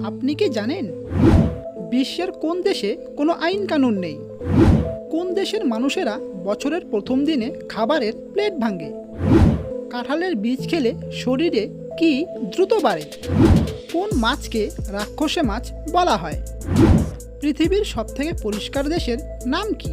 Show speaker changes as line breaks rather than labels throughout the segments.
আপনি কি জানেন? বিশ্বের কোন দেশে কোনো আইন কানুন নেই? কোন দেশের মানুষেরা বছরের প্রথম দিনে খাবারের প্লেট ভাঙে? কাঁঠালের বীজ খেলে শরীরে কি দ্রুত বাড়ে? কোন মাছকে রাক্ষসে মাছ বলা হয়? পৃথিবীর সবথেকে পরিষ্কার দেশের নাম কি?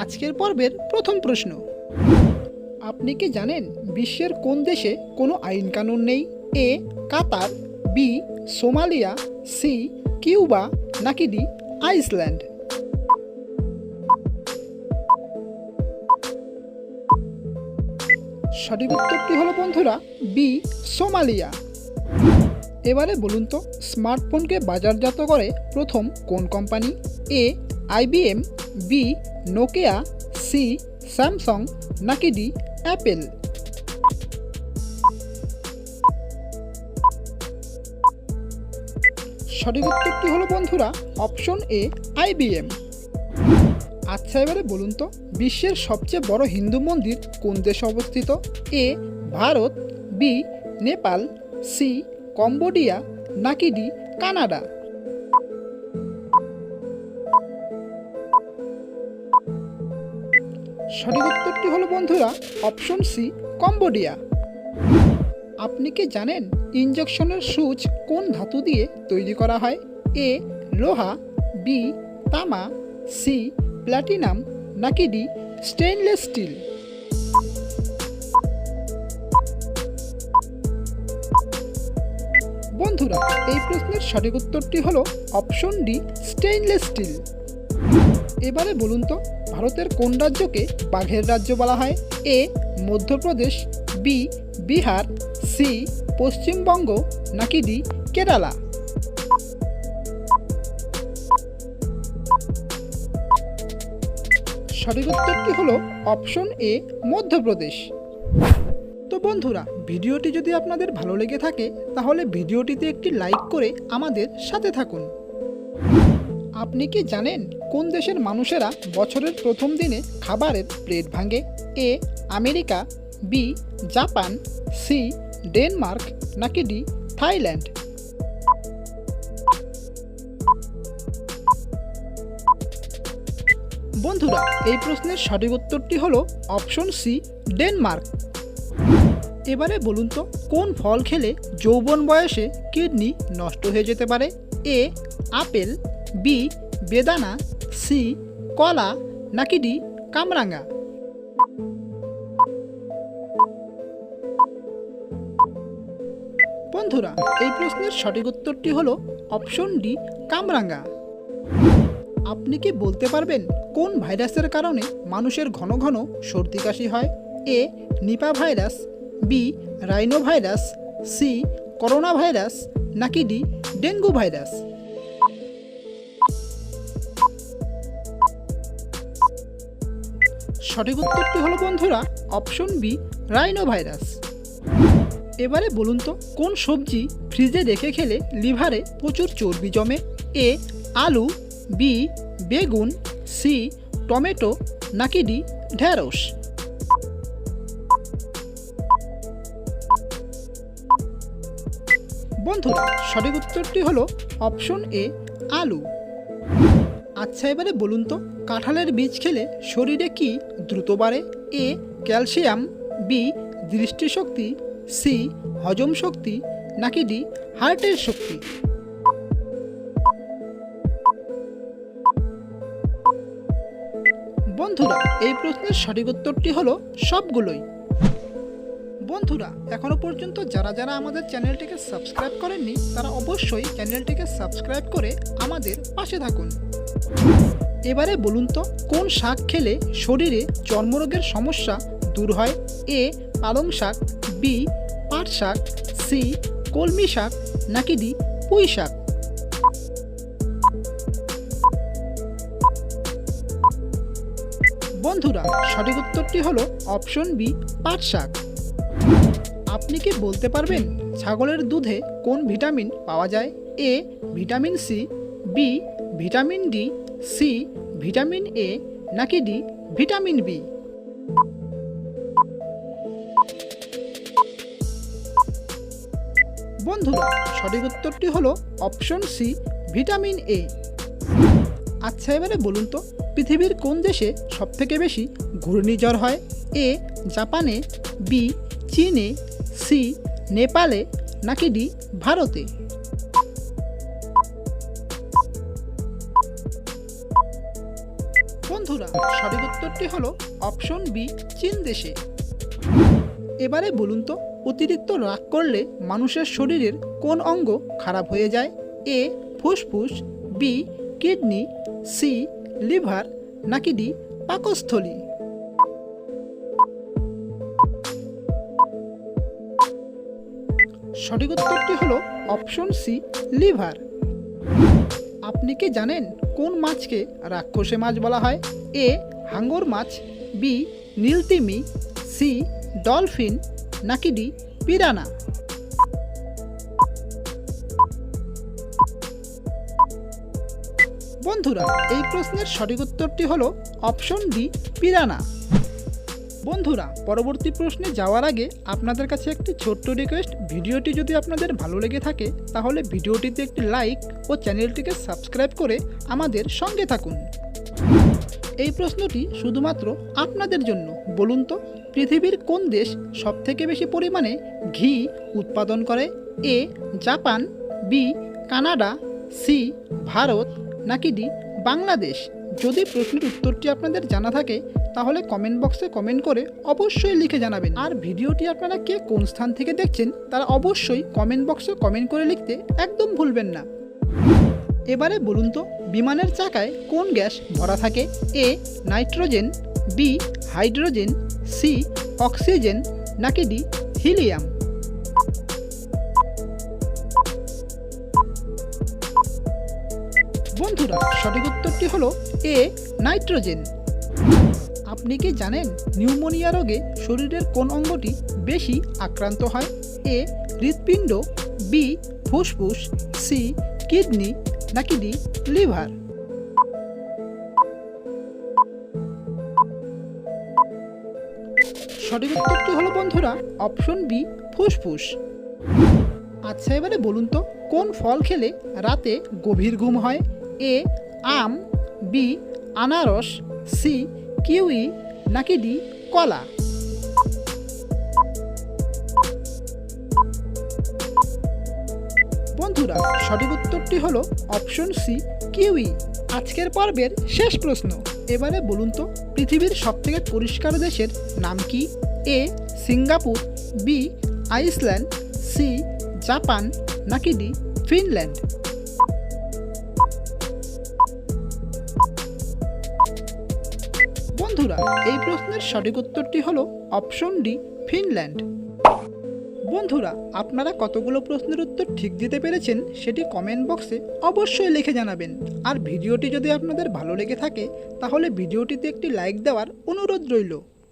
আজকের পর্বের প্রথম প্রশ্ন। আপনি কি জানেন বিশ্বের কোন দেশে কোনো আইন কানুন নেই? A, Qatar, B, Somalia, C, Cuba, নাকি ডি, আইসল্যান্ড? সঠিক উত্তরটি হলো বন্ধুরা, বি, সোমালিয়া। এবারে বলুন তো, স্মার্টফোনকে বাজারজাত করে প্রথম কোন company? A IBM B Nokia, C, Samsung, নাকি ডি, অ্যাপেল। সঠিক উত্তরটি হলো বন্ধুরা? অপশন এ আইবিএম আচ্ছা এবারে বলুন তো, বিশ্বের সবচেয়ে বড় হিন্দু মন্দির কোন দেশে অবস্থিত? A, Bharat, B, Nepal, C, Cambodia, নাকি ডি, কানাডা? সঠিক উত্তরটি হলো, বন্ধুরা, অপশন সি, কম্বোডিয়া। আপনি কি জানেন ইঞ্জেকশনের সুচ কোন ধাতু দিয়ে তৈরি করা হয়? এ, লোহা, বি, তামা, সি, প্ল্যাটিনাম, নাকি ডি, স্টেইনলেস স্টিল? বন্ধুরা, এই প্রশ্নের সঠিক উত্তরটি হলো অপশন ডি, স্টেইনলেস স্টিল। এবারে বলুন তো ভারতের কোন রাজ্যকে বাঘের রাজ্য বলা হয়? A, Madhya Pradesh, B, Bihar, C, Paschimbanga, নাকি ডি, কেরালা? সঠিক উত্তরটি হলো অপশন এ, মধ্যপ্রদেশ। তো বন্ধুরা, ভিডিওটি যদি আপনাদের ভালো লেগে থাকে, তাহলে ভিডিওটিতে একটি লাইক করে আমাদের সাথে থাকুন। আপনি কি জানেন কোন দেশের মানুষেরা বছরের প্রথম দিনে খাবারের প্লেট ভাঙে? A, America, B, Japan, C, Denmark, নাকি ডি, থাইল্যান্ড? বন্ধুরা, এই প্রশ্নের সঠিক উত্তরটি হলো অপশন সি, ডেনমার্ক। এবারে বলুন তো, কোন ফল খেলে যৌবন বয়সে কিডনি নষ্ট হয়ে যেতে পারে? এ, আপেল, বি, বেদানা সি, কলা, নাকি ডি কামরাঙ্গা বন্ধুরা, এই প্রশ্নের সঠিক উত্তরটি হলো অপশন ডি কামরাঙ্গা আপনি কি বলতে পারবেন কোন ভাইরাসের কারণে মানুষের ঘন ঘন সর্দি কাশি হয়? A, Nipah virus, B, rhino virus, C, corona virus, নাকি ডি, ডেঙ্গু ভাইরাস? সঠিক উত্তরটি হলো বন্ধুরা? অপশন বি রাইনো ভাইরাস এবারে বলুন তো, কোন সবজি ফ্রিজে রেখে খেলে লিভারে প্রচুর চর্বি জমে? এ, আলু, বি, বেগুন, সি, টমেটো, নাকি ডি ঢ্যাঁড়স বন্ধুরা, সঠিক উত্তরটি হলো অপশন এ, আলু। আচ্ছা এবারে বলুন তো কাঁঠালের বীজ খেলে শরীরে কি দ্রুত বাড়ে? এ, ক্যালসিয়াম, বি, দৃষ্টিশক্তি, সি, হজম শক্তি, নাকি ডি, হার্টের শক্তি? বন্ধুরা, এই প্রশ্নের সঠিক উত্তরটি হলো সবগুলোই। বন্ধুরা, এখনও পর্যন্ত যারা যারা আমাদের চ্যানেলটিকে সাবস্ক্রাইব করেননি, তারা অবশ্যই চ্যানেলটিকে সাবস্ক্রাইব করে আমাদের পাশে থাকুন। এবারে বলুন তো, কোন শাক খেলে শরীরে চর্মরোগের সমস্যা দূর হয়? এ, পালং শাক, বি, পাট শাক, সি, কলমি শাক, নাকি ডি, পুঁই শাক? বন্ধুরা, সঠিক উত্তরটি হলো অপশন বি, পাট শাক। আপনি কি বলতে পারবেন ছাগলের দুধে কোন ভিটামিন পাওয়া যায়? A, vitamin C, B vitamin D, C, vitamin A, নাকি ডি, ভিটামিন বি? বন্ধুরা, সঠিক উত্তরটি হলো অপশন সি, ভিটামিন এ। আচ্ছা এবারে বলুন তো, পৃথিবীর কোন দেশে সবথেকে বেশি ঘূর্ণিঝড় হয়? এ, জাপানে, বি, চীনে, সি, নেপালে, নাকি ডি, ভারতে? বন্ধুরা সঠিক উত্তরটি হলো অপশন বি, চীন দেশে। এবারে বলুন তো, অতিরিক্ত রাগ করলে মানুষের শরীরের কোন অঙ্গ খারাপ হয়ে যায়? এ, ফুসফুস, বি, কিডনি, সি, লিভার, নাকি ডি, পাকস্থলী? সঠিক উত্তরটি হলো অপশন সি, লিভার। আপনি কি জানেন কোন মাছকে রাক্ষসে মাছ বলা হয়? এ, হাঙ্গর মাছ, বি, নীলতিমি, সি, ডলফিন, নাকি ডি, পিরানা? বন্ধুরা, এই প্রশ্নের সঠিক উত্তরটি হলো অপশন ডি, পিরানা। বন্ধুরা, পরবর্তী প্রশ্নে যাওয়ার আগে আপনাদের কাছে একটি ছোট্ট রিকোয়েস্ট ভিডিওটি যদি আপনাদের ভালো লেগে থাকে, তাহলে ভিডিওটিতে একটি লাইক ও চ্যানেলটিকে সাবস্ক্রাইব করে আমাদের সঙ্গে থাকুন। এই প্রশ্নটি শুধুমাত্র আপনাদের জন্য। বলুন তো, পৃথিবীর কোন দেশ সবথেকে বেশি পরিমাণে ঘি উৎপাদন করে? A, Japan, B, Canada, C, Bharat, নাকি ডি, বাংলাদেশ? যদি প্রশ্নের উত্তরটি আপনাদের জানা থাকে তাহলে কমেন্ট বক্সে কমেন্ট করে অবশ্যই লিখে জানাবেন। আর ভিডিওটি আপনারা কে কোন স্থান থেকে দেখছেন, তারা অবশ্যই কমেন্ট বক্সে কমেন্ট করে লিখতে একদম ভুলবেন না। এবারে বলুন তো, বিমানের চাকায় কোন গ্যাস ভরা থাকে? A, nitrogen, B, hydrogen, C, oxygen, নাকি ডি, হিলিয়াম? বন্ধুরা, সঠিক উত্তরটি হলো এ, নাইট্রোজেন। আপনি কি জানেন নিউমোনিয়া রোগে শরীরের কোন অঙ্গটি বেশি আক্রান্ত হয়? এ, হৃৎপিণ্ড, বি, ফুসফুস, সি, কিডনি, নাকি ডি, লিভার? সঠিক উত্তরটি হলো বন্ধুরা, অপশন বি, ফুসফুস। আচ্ছা এবারে বলুন তো, কোন ফল খেলে রাতে গভীর ঘুম হয়? এ, আম, বি, আনারস, সি কিউই নাকি ডি কলা? বন্ধুরা, সঠিক উত্তরটি হলো অপশন সি, কিউই। আজকের পর্বের শেষ প্রশ্ন। এবারে বলুন তো, পৃথিবীর সবথেকে পরিষ্কার দেশের নাম কি? A, Singapore, B, Iceland, C, Japan নাকি ডি, ফিনল্যান্ড? বন্ধুরা, এই প্রশ্নের সঠিক উত্তরটি হলো অপশন ডি, ফিনল্যান্ড। বন্ধুরা, আপনারা কতগুলো প্রশ্নের উত্তর ঠিক দিতে পেরেছেন সেটি কমেন্ট বক্সে অবশ্যই লিখে জানাবেন। আর ভিডিওটি যদি আপনাদের ভালো লেগে থাকে, তাহলে ভিডিওটিতে একটি লাইক দেওয়ার অনুরোধ রইল।